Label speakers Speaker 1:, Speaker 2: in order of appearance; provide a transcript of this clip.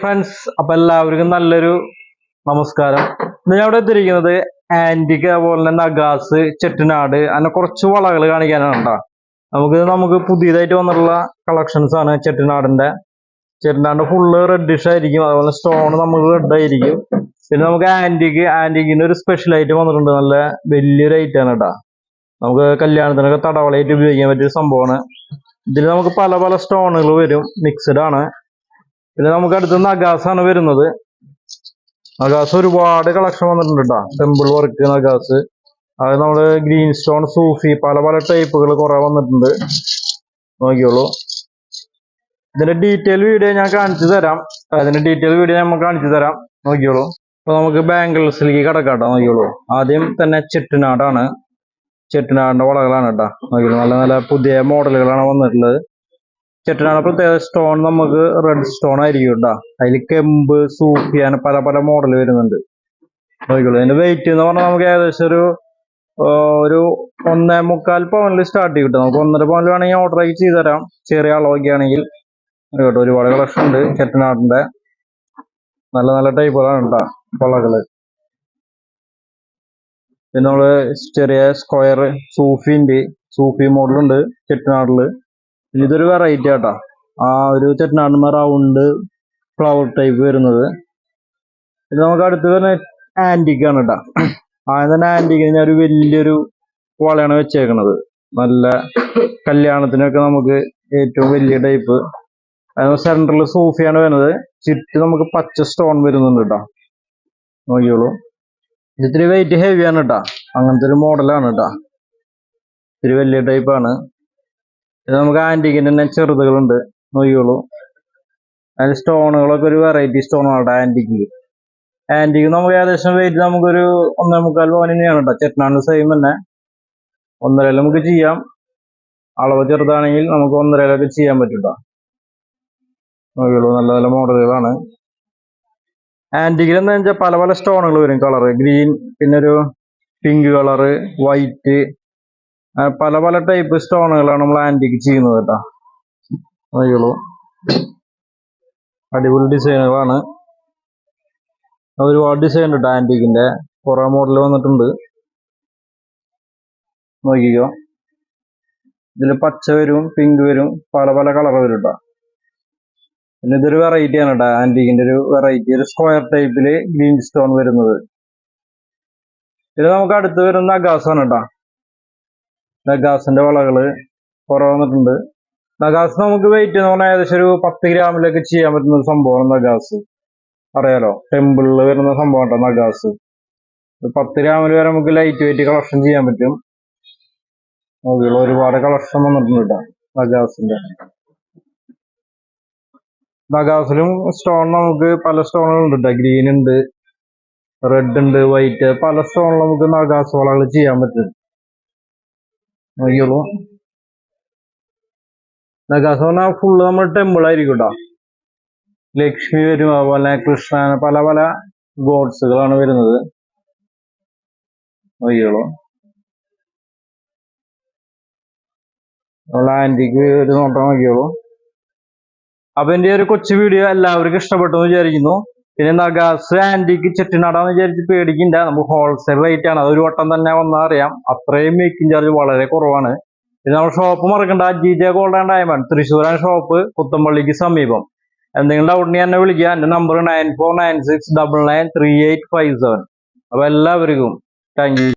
Speaker 1: Friends അപ്പൊ എല്ലാവർക്കും നല്ലൊരു നമസ്കാരം. ഞാൻ ഇവിടെ എത്തിയിരിക്കുന്നത്? ആന്റിക് അതുപോലെ തന്നെ നഗാസ് ചെട്ടിനാട് അങ്ങനെ കുറച്ച് വളകൾ കാണിക്കാനാണ് കേട്ടോ നമുക്ക് നമുക്ക് പുതിയതായിട്ട് വന്നിട്ടുള്ള കളക്ഷൻസ് ആണ് ചെട്ടിനാടിന്റെ ചെട്ടിനാടിന്റെ ഫുള്ള് റെഡിഷ് ആയിരിക്കും. അതുപോലെ സ്റ്റോൺ നമുക്ക് റെഡ് ആയിരിക്കും. പിന്നെ നമുക്ക് ആന്റിക്ക് ആന്റിക്കിന്റെ ഒരു സ്പെഷ്യൽ ഐറ്റം വന്നിട്ടുണ്ട്. നല്ല വലിയൊരു ഐറ്റം ആണ് കേട്ടോ നമുക്ക് കല്യാണത്തിനൊക്കെ തടവളയായിട്ട് ഉപയോഗിക്കാൻ പറ്റിയ സംഭവമാണ്. ഇതിൽ നമുക്ക് പല പല സ്റ്റോണുകൾ വരും. മിക്സഡ് ആണ്. പിന്നെ നമുക്ക് അടുത്തുനിന്ന് അഗാസാണ് വരുന്നത്. നഗാസ് ഒരുപാട് കളക്ഷൻ വന്നിട്ടുണ്ട് കേട്ടോ ടെമ്പിൾ വർക്ക് നഗാസ്. അത് നമ്മൾ ഗ്രീൻ സ്റ്റോൺ സൂഫി പല പല ടൈപ്പുകൾ കുറെ വന്നിട്ടുണ്ട്. നോക്കിയോളൂ. ഇതിന്റെ ഡീറ്റെയിൽ വീഡിയോ ഞാൻ കാണിച്ചു തരാം. അതിന്റെ ഡീറ്റെയിൽ വീഡിയോ ഞാൻ കാണിച്ചു തരാം. നോക്കിയോളൂ. അപ്പൊ നമുക്ക് ബാംഗിൾസിലേക്ക് കിടക്കാട്ടോ. നോക്കിയോളൂ. ആദ്യം തന്നെ ചെട്ടിനാടാണ്. ചെട്ടിനാടിന്റെ വളകളാണ് കേട്ടോ നോക്കിയോളൂ. നല്ല നല്ല പുതിയ മോഡലുകളാണ് വന്നിട്ടുള്ളത്. ചെട്ടിനാട് പ്രത്യേക സ്റ്റോൺ നമുക്ക് റെഡ് സ്റ്റോൺ ആയിരിക്കും കേട്ടോ അതിൽ കെമ്പ് സൂപ്പി അങ്ങനെ പല പല മോഡൽ വരുന്നുണ്ട്. നോക്കിക്കോളൂ. അതിന്റെ വെയിറ്റ് എന്ന് പറഞ്ഞാൽ നമുക്ക് ഏകദേശം ഒരു ഒരു ഒന്നേ മുക്കാൽ പവനിൽ സ്റ്റാർട്ട് ചെയ്യും കിട്ടും നമുക്ക് ഒന്നര പവനിൽ വേണമെങ്കിൽ ഓർഡർ ആക്കി ചെയ്ത് തരാം ചെറിയ അളവൊക്കെ ആണെങ്കിൽ. കേട്ടോ ഒരുപാട് കളക്ഷൻ ഉണ്ട് ചെട്ടനാടിന്റെ നല്ല നല്ല ടൈപ്പുകളാണ് കേട്ടോ വളകൾ പിന്നെ നമ്മൾ ചെറിയ സ്ക്വയർ സൂഫിന്റെ സൂഫി മോഡലുണ്ട് ചെട്ടിനാടിൽ ഇതൊരു വെറൈറ്റി ആട്ടോ. ആ ഒരു ചെട്ടനാടന്മാർ റൗണ്ട് ഫ്ലവർ ടൈപ്പ് വരുന്നത്. ഇത് നമുക്ക് അടുത്ത് വരുന്ന ആന്റിക് കേട്ടോ ആദ്യം തന്നെ ആന്റിക്കിന് ഞാൻ ഒരു വലിയൊരു വളയാണ് വെച്ചേക്കണത്. നല്ല കല്യാണത്തിനൊക്കെ നമുക്ക് ഏറ്റവും വലിയ ടൈപ്പ് സെൻട്രൽ സൂഫിയാണ് വരുന്നത്. ചുറ്റും നമുക്ക് പച്ച സ്റ്റോൺ വരുന്നുണ്ട് കേട്ടോ നോക്കിയോളൂ ഇത് ഇത്തിരി വെയിറ്റ് ഹെവിയാണ് കേട്ടോ അങ്ങനത്തെ ഒരു മോഡലാണ് കേട്ടോ ഇത്തിരി വലിയ ടൈപ്പാണ് നമുക്ക് ആന്റിക്കിന്റെ തന്നെ ചെറുതുകളുണ്ട്. നോക്കിയോളൂ അതിൽ സ്റ്റോണുകളൊക്കെ ഒരു വെറൈറ്റി സ്റ്റോണുകളുടെ ആന്റിക്ക് ആന്റിക്ക് നമുക്ക് ഏകദേശം വെയിറ്റ് നമുക്കൊരു ഒന്നേ മുക്കാൽ പവൻ തന്നെയാണ് കേട്ടോ ചെട്ടനാണ് സെയിം തന്നെ. ഒന്നര നമുക്ക് ചെയ്യാം. അളവ് ചെറുതാണെങ്കിൽ നമുക്ക് ഒന്നരയിലൊക്കെ ചെയ്യാൻ പറ്റും കേട്ടോ നല്ല നല്ല മോഡലുകളാണ്. ആന്റിക്കിൽ എന്താ വെച്ചാൽ പല പല സ്റ്റോണുകൾ വരും. കളറ് ഗ്രീൻ പിന്നെ ഒരു പിങ്ക് കളറ് വൈറ്റ് പല പല ടൈപ്പ് സ്റ്റോണുകളാണ് നമ്മൾ ആന്റിക്ക് ചെയ്യുന്നത് കേട്ടോ. നോക്കിയോളൂ അടിപൊളി ഡിസൈനുകളാണ്. ഒരുപാട് ഡിസൈൻ ഉണ്ട് ആന്റിക്കിന്റെ കുറെ മോഡൽ വന്നിട്ടുണ്ട്. നോക്കിക്കോ. ഇതിൽ പച്ച വരും പിങ്ക് വരും പല പല കളർ വരും കേട്ടോ. പിന്നെ ഇതൊരു വെറൈറ്റി ആണ് കേട്ടോ. ആന്റിക്കിന്റെ ഒരു വെറൈറ്റി ഒരു സ്ക്വയർ ടൈപ്പിൽ ഗ്രീൻ സ്റ്റോൺ വരുന്നത്. ഇത് നമുക്ക് അടുത്ത് വരുന്ന അഗാസാണ് കേട്ടോ. നഗാസിന്റെ വളകൾ കുറെ വന്നിട്ടുണ്ട്. നഗാസ് നമുക്ക് വെയിറ്റ് എന്ന് പറഞ്ഞാൽ ഏകദേശം ഒരു പത്ത് ഗ്രാമിലൊക്കെ ചെയ്യാൻ പറ്റുന്ന ഒരു സംഭവമാണ് നഗാസ്. അറിയാലോ? ടെമ്പിളിൽ വരുന്ന സംഭവം കേട്ടോ നഗാസ്? പത്ത് ഗ്രാമിൽ വരെ നമുക്ക് ലൈറ്റ് വെയിറ്റ് കളക്ഷൻ ചെയ്യാൻ പറ്റും. നോക്കിയുള്ള ഒരുപാട് കളക്ഷൻ വന്നിട്ടുണ്ട് കേട്ടോ നഗാസിന്റെ. നഗാസിലും സ്റ്റോൺ നമുക്ക് പല സ്റ്റോണുകളുണ്ട് കേട്ടോ ഗ്രീൻ ഉണ്ട് റെഡ് ഉണ്ട് വൈറ്റ് പല സ്റ്റോണിൽ നമുക്ക് നഗാസ് വളകൾ ചെയ്യാൻ പറ്റും. നോക്കിയോളൂ നഗാസ് പറഞ്ഞാൽ ഫുള്ള് നമ്മൾ ടെമ്പിൾ ആയിരിക്കും കേട്ടോ ലക്ഷ്മി വരും അതുപോലെ കൃഷ്ണൻ പല പല ഗോഡ്സുകളാണ് വരുന്നത്. നോക്കിയോളൂ നമ്മൾ ആന്റിക്ക് ഒരു നോട്ടം നോക്കിയോളൂ അപ്പൊ എന്റെ ഒരു കൊച്ചു വീഡിയോ എല്ലാവർക്കും ഇഷ്ടപ്പെട്ടു എന്ന് വിചാരിക്കുന്നു. പിന്നെ നഗാസ് ആന്റിക്ക് ചെട്ടിനാടാന്ന് വിചാരിച്ച് പേടിക്കണ്ട നമുക്ക് ഹോൾസെയിൽ റേറ്റ് ആണ്. അതൊരു വട്ടം തന്നെ വന്നാൽ അറിയാം. അത്രയും മേക്കിംഗ് ചാർജ് വളരെ കുറവാണ്. പിന്നെ നമ്മൾ ഷോപ്പ് മറക്കണ്ട. G J gold and diamond തൃശ്ശൂരാണ് ഷോപ്പ് പുത്തമ്പള്ളിക്ക് സമീപം. എന്തെങ്കിലും ഡൗട്ട് ഉണ്ടെങ്കിൽ എന്നെ വിളിക്കുക എന്റെ number nine four nine six double nine three eight five seven അപ്പൊ എല്ലാവർക്കും താങ്ക് യു